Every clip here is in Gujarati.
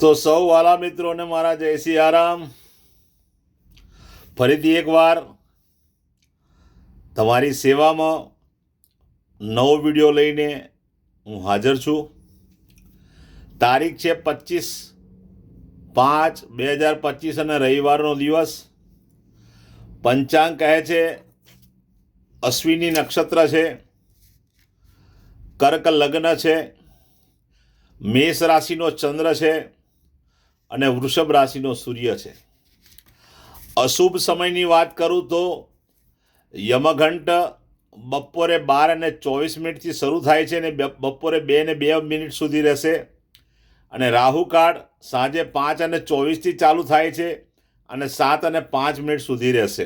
તો સૌ વાલા મિત્રોને મારા જય આરામ. ફરીથી એકવાર તમારી સેવામાં નવો વીડિયો લઈને હું હાજર છું. તારીખ છે પચીસ પાંચ બે હજાર પચીસ અને રવિવારનો દિવસ. પંચાંગ કહે છે, અશ્વિની નક્ષત્ર છે, કર્ક લગ્ન છે મેષ રાશિનો ચંદ્ર છે અને વૃષભ રાશિનો સૂર્ય છે. અશુભ સમયની વાત કરું તો યમઘંટ બપોરે બાર અને ચોવીસ મિનિટથી શરૂ થાય છે અને બપોરે બે ને બે મિનિટ સુધી રહેશે. અને રાહુકાળ સાંજે પાંચ અને ચોવીસથી ચાલુ થાય છે અને સાત અને પાંચ મિનિટ સુધી રહેશે.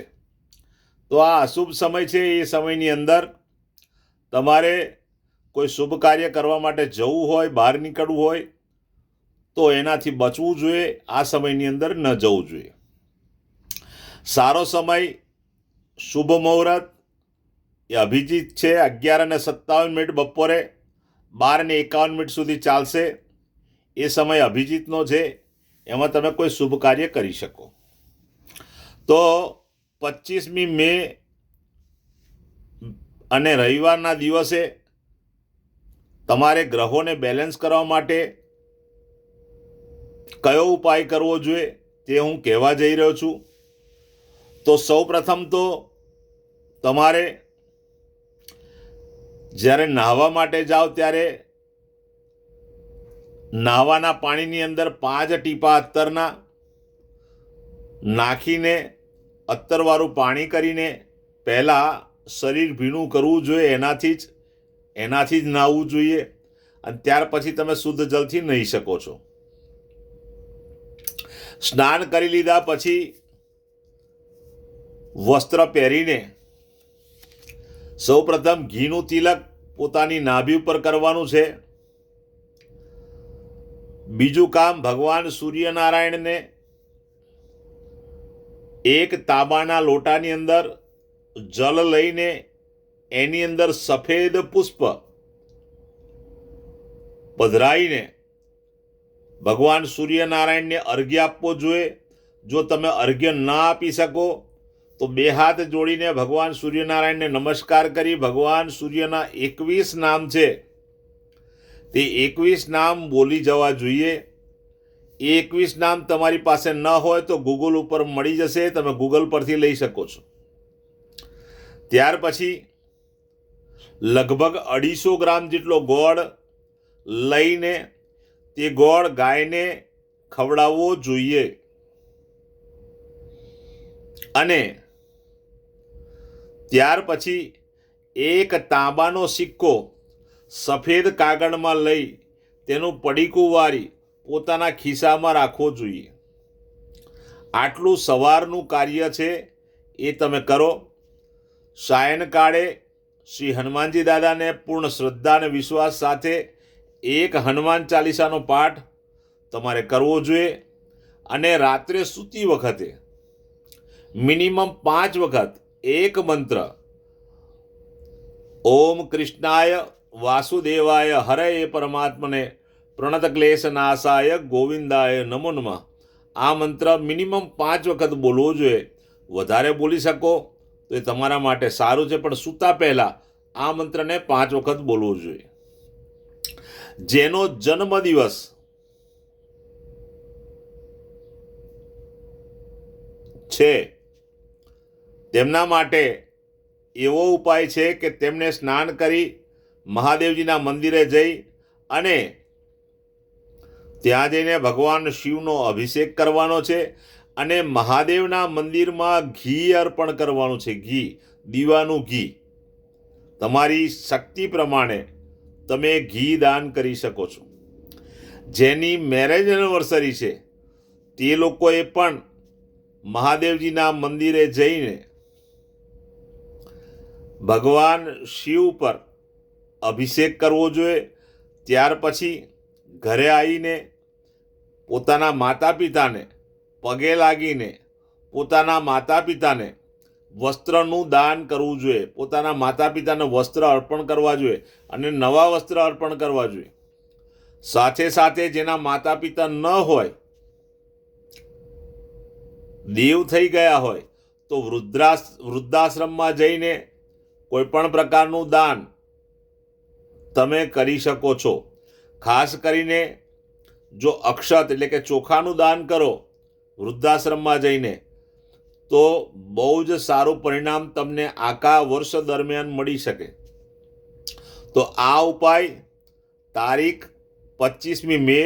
તો આ અશુભ સમય છે એ સમયની અંદર તમારે કોઈ શુભ કાર્ય કરવા માટે જવું હોય, બહાર નીકળવું હોય, તો એનાથી બચવું જોઈએ, આ સમયની અંદર ન જવું જોઈએ. સારો સમય, શુભ મુહૂર્ત, એ અભિજીત છે, અગિયાર અને સત્તાવન મિનિટ બપોરે, બાર ને એકાવન મિનિટ સુધી ચાલશે. એ સમય અભિજીતનો છે, એમાં તમે કોઈ શુભ કાર્ય કરી શકો. તો પચીસમી મે અને રવિવારના દિવસે તમારે ગ્રહોને બેલેન્સ કરવા માટે કયો ઉપાય કરવો જોઈએ તે હું કહેવા જઈ રહ્યો છું. તો સૌ પ્રથમ તો તમારે જ્યારે નાહવા માટે જાઓ ત્યારે નાહવાના પાણીની અંદર પાંચ ટીપા અત્તરના નાખીને અત્તરવાળું પાણી કરીને પહેલાં શરીર ભીનું કરવું જોઈએ એનાથી જ એનાથી જ નાહવું જોઈએ અને ત્યાર પછી તમે શુદ્ધ જલથી નહીં શકો છો. સ્નાન કરી લીધા પછી વસ્ત્ર પહેરીને સૌપ્રથમ ઘીનું તિલક પોતાની નાભી ઉપર કરવાનું છે. બીજું કામ ભગવાન સૂર્યનારાયણને એક તાંબાના લોટાની અંદર જલ લઈને એની અંદર સફેદ પુષ્પ પધરાઈને ભગવાન સૂર્યનારાયણને અર્ઘ્ય આપવો જોઈએ. જો તમે અર્ઘ્ય ના આપી શકો, તો બે હાથ જોડીને ભગવાન સૂર્યનારાયણને નમસ્કાર કરી. ભગવાન સૂર્યના એકવીસ નામ છે. તે એકવીસ નામ બોલી જવા જોઈએ. એ એકવીસ નામ તમારી પાસે ન હોય તો ગૂગલ ઉપર મળી જશે. તમે ગૂગલ પરથી લઈ શકો છો. ત્યાર પછી લગભગ અઢીસો ગ્રામ જેટલો ગોળ લઈને તે ગોળ ગાયને ખવડાવવો જોઈએ. અને ત્યાર પછી એક તાંબાનો સિક્કો સફેદ કાગળમાં લઈ તેનું પડીકું વારી પોતાના ખિસ્સામાં રાખવો જોઈએ. આટલું સવારનું કાર્ય છે એ તમે કરો. સાયનકાળે શ્રી હનુમાનજી દાદાને પૂર્ણ શ્રદ્ધા અને વિશ્વાસ સાથે એક હનુમાન ચાલીસાનો પાઠ તમારે કરવો જોઈએ અને રાત્રે સૂતી વખતે મિનિમમ પાંચ વખત એક મંત્ર, ઓમ કૃષ્ણાય વાસુદેવાય હરે પરમાત્મને પ્રણત ક્લેશ નાશાય ગોવિંદાય નમો નમઃ. આ મંત્ર મિનિમમ પાંચ વખત બોલવો જોઈએ. વધારે બોલી શકો તો એ તમારા માટે સારું છે, પણ સૂતા પહેલાં આ મંત્રને પાંચ વખત બોલવો જોઈએ. જેનો જન્મદિવસ છે, તેમના માટે એવો ઉપાય છે કે તેમને સ્નાન કરી મહાદેવજીના મંદિરે જઈ અને ત્યાં જઈને ભગવાન શિવનો અભિષેક કરવાનો છે અને મહાદેવના મંદિરમાં ઘી અર્પણ કરવાનું છે, ઘી, દીવાનું ઘી. તમારી શક્તિ પ્રમાણે તમે ઘી દાન કરી શકો છો. જેની મેરેજ એનિવર્સરી છે, તે લોકોએ પણ મહાદેવજીના મંદિરે જઈને ભગવાન શિવ પર અભિષેક કરવો જોઈએ. ત્યાર પછી ઘરે આવીને પોતાના માતા પિતાને પગે લાગીને પોતાના માતા પિતાને વસ્ત્રનું દાન કરવું જોઈએ. પોતાના માતા પિતાને વસ્ત્ર અર્પણ કરવા જોઈએ અને નવા વસ્ત્ર અર્પણ કરવા જોઈએ. સાથે સાથે જેના માતા પિતા ન હોય, દેવ થઈ ગયા હોય, તો વૃદ્ધાશ વૃદ્ધાશ્રમમાં જઈને કોઈપણ પ્રકારનું દાન તમે કરી શકો છો. ખાસ કરીને જો અક્ષત એટલે કે ચોખાનું દાન કરો વૃદ્ધાશ્રમમાં જઈને. તો બહુ જ સારું પરિણામ તમને આખા વર્ષ દરમિયાન મળી શકે. તો આ ઉપાય તારીખ પચીસમી મે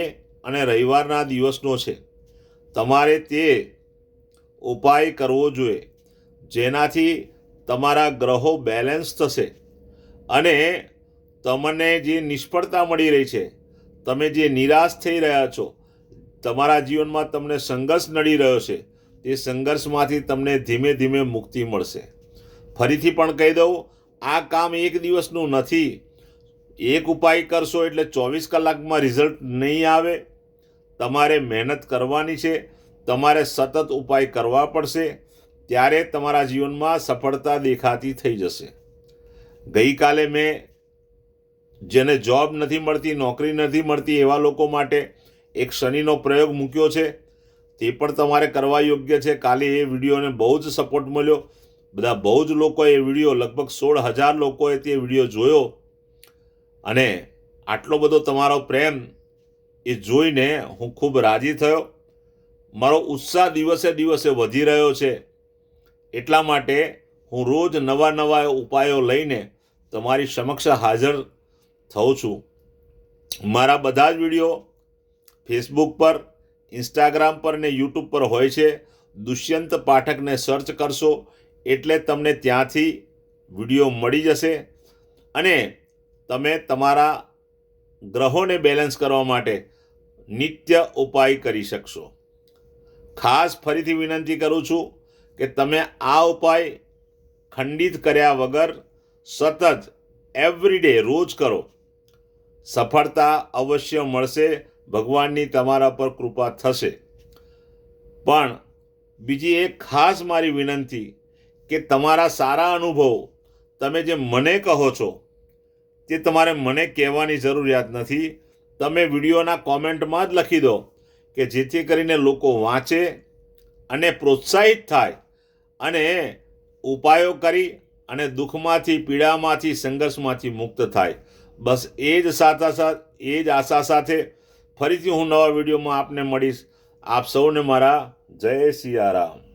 અને રવિવારના દિવસનો છે. તમારે તે ઉપાય કરવો જોઈએ. જેનાથી તમારા ગ્રહો બેલેન્સ થશે અને તમને જે નિષ્ફળતા મળી રહી છે, તમે જે નિરાશ થઈ રહ્યા છો તમારા જીવનમાં તમને સંઘર્ષ નડી રહ્યો છે, તે સંઘર્ષમાંથી તમને ધીમે ધીમે મુક્તિ મળશે. ફરીથી પણ કહી દઉં, આ કામ એક દિવસનું નથી. એક ઉપાય કરશો એટલે ચોવીસ કલાકમાં રિઝલ્ટ નહીં આવે. તમારે મહેનત કરવાની છે, તમારે સતત ઉપાય કરવા પડશે, ત્યારે તમારા જીવનમાં સફળતા દેખાતી થઈ જશે. ગઈકાલે મેં જેને જોબ નથી મળતી, નોકરી નથી મળતી એવા લોકો માટે એક શનિનો પ્રયોગ મૂક્યો છે. તે પણ તમારે કરવા યોગ્ય છે. કાલે એ વિડીયોને બહુ જ સપોર્ટ મળ્યો. બધા બહુ જ લોકોએ એ વીડિયો, લગભગ સોળ હજાર લોકોએ તે વીડિયો જોયો. અને આટલો બધો તમારો પ્રેમ એ જોઈને હું ખૂબ રાજી થયો. મારો ઉત્સાહ દિવસે દિવસે વધી રહ્યો છે. એટલા માટે હું રોજ નવા નવા ઉપાયો લઈને તમારી સમક્ષ હાજર થઉં છું. મારા બધા જ વીડિયો ફેસબુક પર, ઇન્સ્ટાગ્રામ પર ને યુટ્યુબ પર હોય છે. દુષ્યંત પાઠકને સર્ચ કરશો એટલે તમને ત્યાંથી વીડિયો મળી જશે. અને તમે તમારા ગ્રહોને બેલેન્સ કરવા માટે નિત્ય ઉપાય કરી શકશો. ખાસ ફરીથી વિનંતી કરું છું કે તમે આ ઉપાય ખંડિત કર્યા વગર સતત એવરીડે રોજ કરો. સફળતા અવશ્ય મળશે. ભગવાનની તમારા પર કૃપા થશે. પણ બીજી એક ખાસ મારી વિનંતી કે તમારા સારા અનુભવો તમે જે મને કહો છો, તે તમારે મને કહેવાની જરૂરિયાત નથી. તમે વિડીયોના કોમેન્ટમાં જ લખી દો કે જેથી કરીને લોકો વાંચે અને પ્રોત્સાહિત થાય અને ઉપાયો કરી અને દુઃખમાંથી, પીડામાંથી, સંઘર્ષમાંથી મુક્ત થાય. બસ એ જ સાથા સાથ એ જ આશા સાથે ફરીથી હું નવા વિડીયોમાં આપને મળીશ. આપ સૌને મારા જય સિયારામ.